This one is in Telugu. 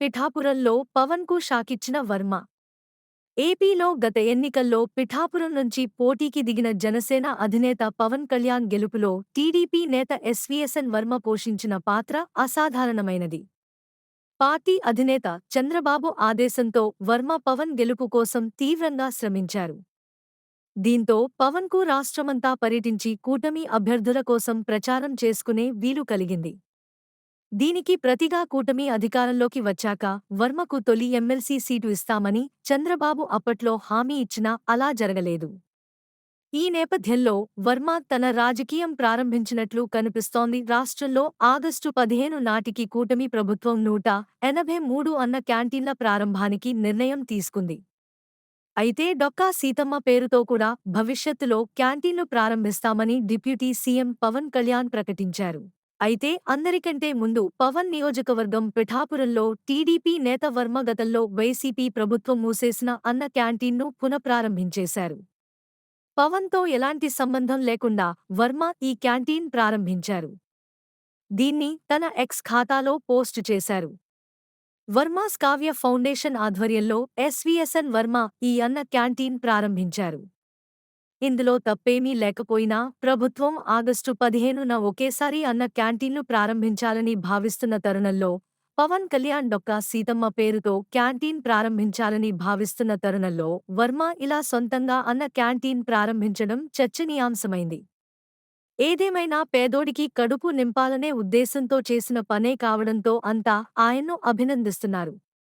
పిఠాపురంలో పవన్కు షాకిచ్చిన వర్మ. ఏపీలో గత ఎన్నికల్లో పిఠాపురం నుంచి పోటీకి దిగిన జనసేన అధినేత పవన్ కళ్యాణ్ గెలుపులో టీడీపీ నేత ఎస్వీఎస్ఎన్ వర్మ పోషించిన పాత్ర అసాధారణమైనది. పార్టీ అధినేత చంద్రబాబు ఆదేశంతో వర్మ పవన్ గెలుపు కోసం తీవ్రంగా శ్రమించారు. దీంతో పవన్కు రాష్ట్రమంతా పర్యటించి కూటమి అభ్యర్థుల కోసం ప్రచారం చేసుకునే వీలు కలిగింది. దీనికి ప్రతిగా కూటమి అధికారంలోకి వచ్చాక వర్మకు తొలి ఎమ్మెల్సీ సీటు ఇస్తామని చంద్రబాబు అప్పట్లో హామీ ఇచ్చినా అలా జరగలేదు. ఈ నేపథ్యంలో వర్మ తన రాజకీయం ప్రారంభించినట్లు కనిపిస్తోంది. రాష్ట్రంలో ఆగస్టు పదిహేను నాటికి కూటమి ప్రభుత్వం నూట ఎనభై మూడు అన్న క్యాంటీన్ల ప్రారంభానికి నిర్ణయం తీసుకుంది. అయితే డొక్కా సీతమ్మ పేరుతో కూడా భవిష్యత్తులో క్యాంటీన్లు ప్రారంభిస్తామని డిప్యూటీ సీఎం పవన్ కళ్యాణ్ ప్రకటించారు. అయితే అందరికంటే ముందు పవన్ నియోజకవర్గం పిఠాపురంలో టీడీపీ నేత వర్మ గతంలో వైసీపీ ప్రభుత్వం మూసేసిన అన్న క్యాంటీన్ను పునఃప్రారంభించేశారు. పవన్తో ఎలాంటి సంబంధం లేకుండా వర్మ ఈ క్యాంటీన్ ప్రారంభించారు. దీన్ని తన ఎక్స్ ఖాతాలో పోస్టు చేశారు. వర్మాస్ కావ్య ఫౌండేషన్ ఆధ్వర్యంలో ఎస్వీఎస్ఎన్ వర్మ ఈ అన్న క్యాంటీన్ ప్రారంభించారు. ఇందులో తప్పేమీ లేకపోయినా ప్రభుత్వం ఆగస్టు పదిహేనున ఒకేసారి అన్న క్యాంటీన్లు ప్రారంభించాలని భావిస్తున్న తరుణంలో పవన్ కళ్యాణ్ డొక్క సీతమ్మ పేరుతో క్యాంటీన్ ప్రారంభించాలని భావిస్తున్న తరుణంలో వర్మ ఇలా సొంతంగా అన్న క్యాంటీన్ ప్రారంభించడం చర్చనీయాంశమైంది. ఏదేమైనా పేదోడికి కడుపు నింపాలనే ఉద్దేశంతో చేసిన పనే కావడంతో అంతా ఆయన్ను అభినందిస్తున్నారు.